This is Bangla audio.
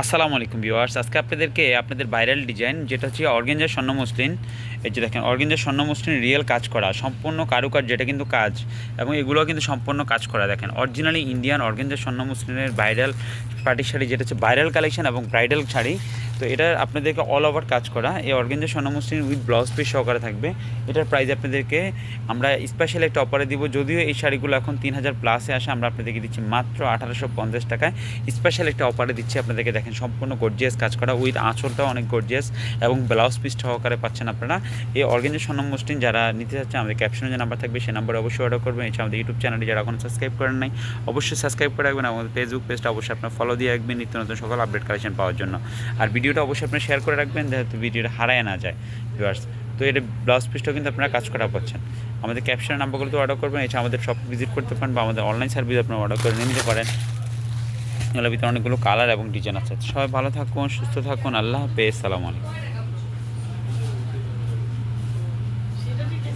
আসসালামু আলাইকুম ভিউয়ার্স। আজকে আপনাদেরকে আপনাদের ভাইরাল ডিজাইন, যেটা হচ্ছে অর্গেঞ্জার স্বর্ণ মসলিন এই যে দেখেন অর্গেঞ্জার স্বর্ণ মসলিন রিয়েল কাজ করা, সম্পূর্ণ কারুকাজ যেটা কিন্তু কাজ। এবং এগুলো কিন্তু সম্পূর্ণ কাজ করা, দেখেন। অরিজিনালি ইন্ডিয়ান অর্গেঞ্জার স্বর্ণ মসলিনের ভাইরাল পার্টি শাড়ি, যেটা হচ্ছে ভাইরাল কালেকশন এবং ব্রাইডাল শাড়ি। তো এটা আপনাদেরকে অল ওভার কাজ করা। এই অর্গেঞ্জার স্বর্ণ মসলিন উইথ ব্লাউজ পিস সহকারে থাকবে। এটার প্রাইস আপনাদেরকে আমরা স্পেশাল একটা অফারে দিব। যদিও এই শাড়িগুলো এখন তিন হাজার প্লাসে আসে, আমরা আপনাদেরকে দিচ্ছি মাত্র আঠারোশো পঞ্চাশ টাকায়। স্পেশাল একটা অফারে দিচ্ছি আপনাদেরকে দেখেন, সম্পূর্ণ গর্জিয়াস কাজ করা উইথ আঁচলটাও অনেক গর্জিয়াস এবং ব্লাউজ পিস সহকারে পাচ্ছেন আপনারা। এই অর্গেঞ্জার স্বর্ণ মসলিন যারা নিতে চাচ্ছেন আমাদের ক্যাপশনে যে নাম্বার থাকবে সেই নাম্বারে অবশ্যই অর্ডার করবেন এছাড়া আমাদের ইউটিউব চ্যানেলটি যারা এখন সাবস্ক্রাইব করেন নাই, অবশ্যই সাবস্ক্রাইব করে রাখবেন। আমাদের ফেসবুক পেজটা অবশ্যই আপনার ফলো দিয়ে রাখবেন। নিত্য নতুন সকল আপডেট কালেকশন পাওয়ার জন্য। আর ভিডিওটা অবশ্যই আপনারা শেয়ার করে রাখবেন, যাতে ভিডিওটা হারায় না যায় ভিউয়ার্স তো এটা ব্লাউজ পিসটাও কিন্তু আপনারা কাজ করা পাচ্ছেন। আমাদের ক্যাপশানের নাম্বারগুলো তো অর্ডার করবেন এছাড়া আমাদের শপ ভিজিট করতে পারেন বা আমাদের অনলাইন সার্ভিস আপনারা অর্ডার করে নিয়ে নিতে পারেন। এগুলোর ভিতরে অনেকগুলো কালার এবং ডিজাইন আছে। সবাই ভালো থাকুন, সুস্থ থাকুন, আল্লাহ হাফেজ, সালাম আলাইকুম।